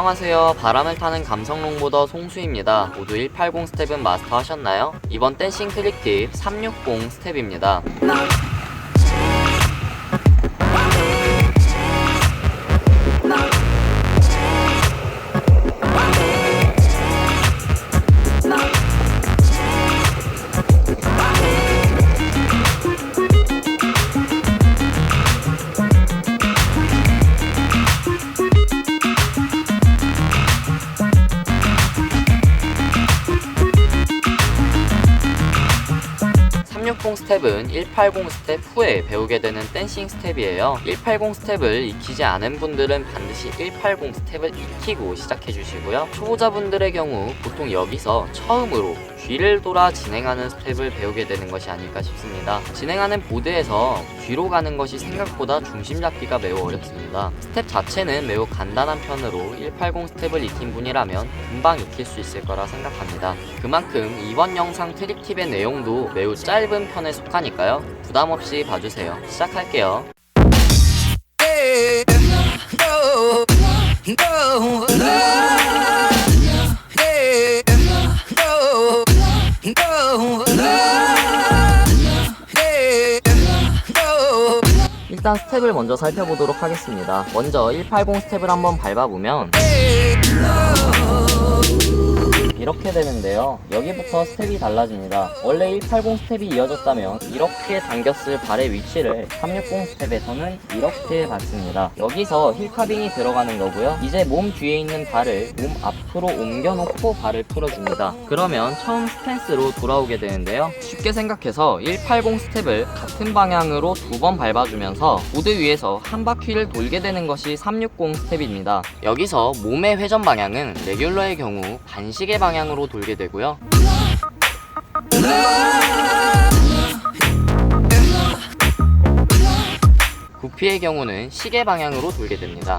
안녕하세요. 바람을 타는 감성 롱보더 송수입니다. 모두 180 스텝은 마스터 하셨나요? 이번 댄싱 트릭 팁 360 스텝입니다. (360) 스텝은 (180) 스텝 후에 배우게 되는 댄싱 스텝이에요. (180) 스텝을 익히지 않은 분들은 반드시 (180) 스텝을 익히고 시작해 주시고요. 초보자분들의 경우 보통 여기서 처음으로 뒤를 돌아 진행하는 스텝을 배우게 되는 것이 아닐까 싶습니다. 진행하는 보드에서 뒤로 가는 것이 생각보다 중심 잡기가 매우 어렵습니다. 스텝 자체는 매우 간단한 편으로 180 스텝을 익힌 분이라면 금방 익힐 수 있을 거라 생각합니다. 그만큼 이번 영상 트릭 팁의 내용도 매우 짧은 편에 속하니까요. 부담 없이 봐주세요. 시작할게요. 일단 스텝을 먼저 살펴보도록 하겠습니다. 먼저 180 스텝을 한번 밟아보면 이렇게 되는데요. 여기부터 스텝이 달라집니다. 원래 180 스텝이 이어졌다면 이렇게 당겼을 발의 위치를 360 스텝에서는 이렇게 받습니다. 여기서 힐카빙이 들어가는 거고요. 이제 몸 뒤에 있는 발을 몸 앞으로 옮겨놓고 발을 풀어줍니다. 그러면 처음 스탠스로 돌아오게 되는데요. 쉽게 생각해서 180 스텝을 같은 방향으로 두 번 밟아주면서 보드 위에서 한 바퀴를 돌게 되는 것이 360 스텝입니다. 여기서 몸의 회전 방향은 레귤러의 경우 반시계 방향 으로 돌게 되고요. 구피의 경우는 시계 방향으로 돌게 됩니다.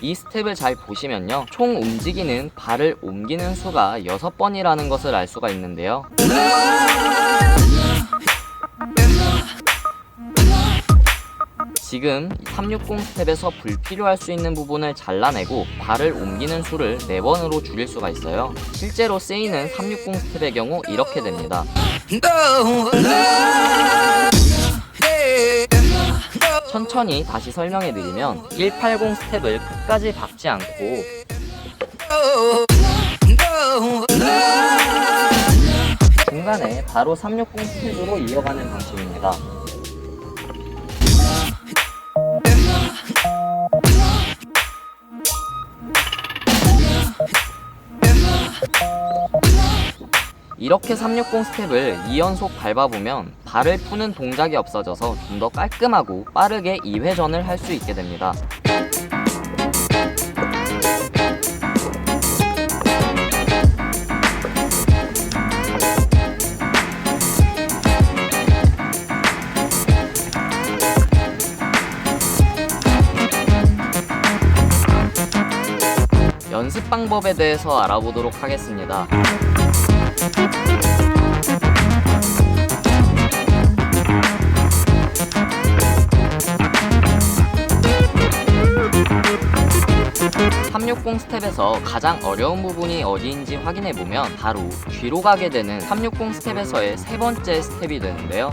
이 스텝을 잘 보시면요. 총 움직이는 발을 옮기는 수가 6번이라는 것을 알 수가 있는데요. 지금 360 스텝에서 불필요할 수 있는 부분을 잘라내고 발을 옮기는 수를 4번으로 줄일 수가 있어요. 실제로 쓰이는 360 스텝의 경우 이렇게 됩니다. 천천히 다시 설명해 드리면 180 스텝을 끝까지 밟지 않고. 중간에 바로 360 스텝으로 이어가는 방식입니다. 이렇게 360 스텝을 2연속 밟아보면 발을 푸는 동작이 없어져서 좀 더 깔끔하고 빠르게 2회전을 할 수 있게 됩니다. 연습 방법에 대해서 알아보도록 하겠습니다. (360) 스텝에서 가장 어려운 부분이 어디인지 확인해 보면 바로 뒤로 가게 되는 (360) 스텝에서의 세 번째 스텝이 되는데요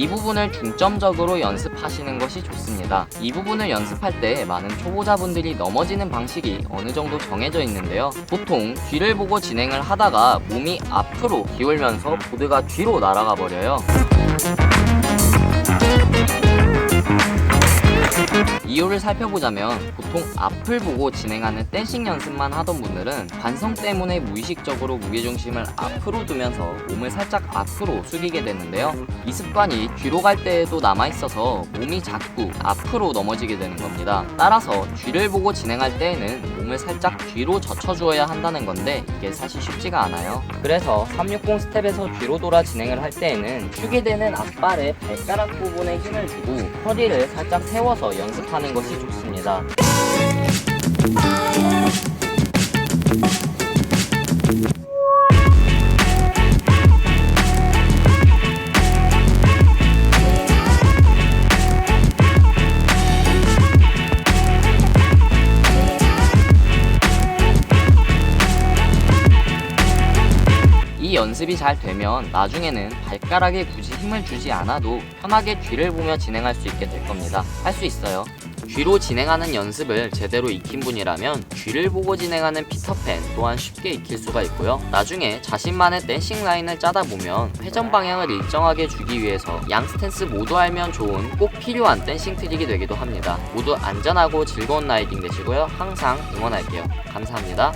이 부분을 중점적으로 연습하시는 것이 좋습니다. 이 부분을 연습할 때 많은 초보자분들이 넘어지는 방식이 어느 정도 정해져 있는데요. 보통 뒤를 보고 진행을 하다가 몸이 앞으로 기울면서 보드가 뒤로 날아가 버려요. 이유를 살펴보자면 보통 앞을 보고 진행하는 댄싱 연습만 하던 분들은 관성 때문에 무의식적으로 무게중심을 앞으로 두면서 몸을 살짝 앞으로 숙이게 되는데요. 이 습관이 뒤로 갈 때에도 남아있어서 몸이 자꾸 앞으로 넘어지게 되는 겁니다. 따라서 뒤를 보고 진행할 때에는 몸을 살짝 뒤로 젖혀주어야 한다는 건데 이게 사실 쉽지가 않아요. 그래서 360 스텝에서 뒤로 돌아 진행을 할 때에는 축이 되는 앞발의 발가락 부분에 힘을 주고 허리를 살짝 세워서 연습하는 것이 좋습니다. 연습이 잘 되면 나중에는 발가락에 굳이 힘을 주지 않아도 편하게 뒤를 보며 진행할 수 있게 될 겁니다. 할 수 있어요. 뒤로 진행하는 연습을 제대로 익힌 분이라면 뒤를 보고 진행하는 피터팬 또한 쉽게 익힐 수가 있고요. 나중에 자신만의 댄싱 라인을 짜다 보면 회전 방향을 일정하게 주기 위해서 양 스탠스 모두 알면 좋은 꼭 필요한 댄싱 트릭이 되기도 합니다. 모두 안전하고 즐거운 라이딩 되시고요. 항상 응원할게요. 감사합니다.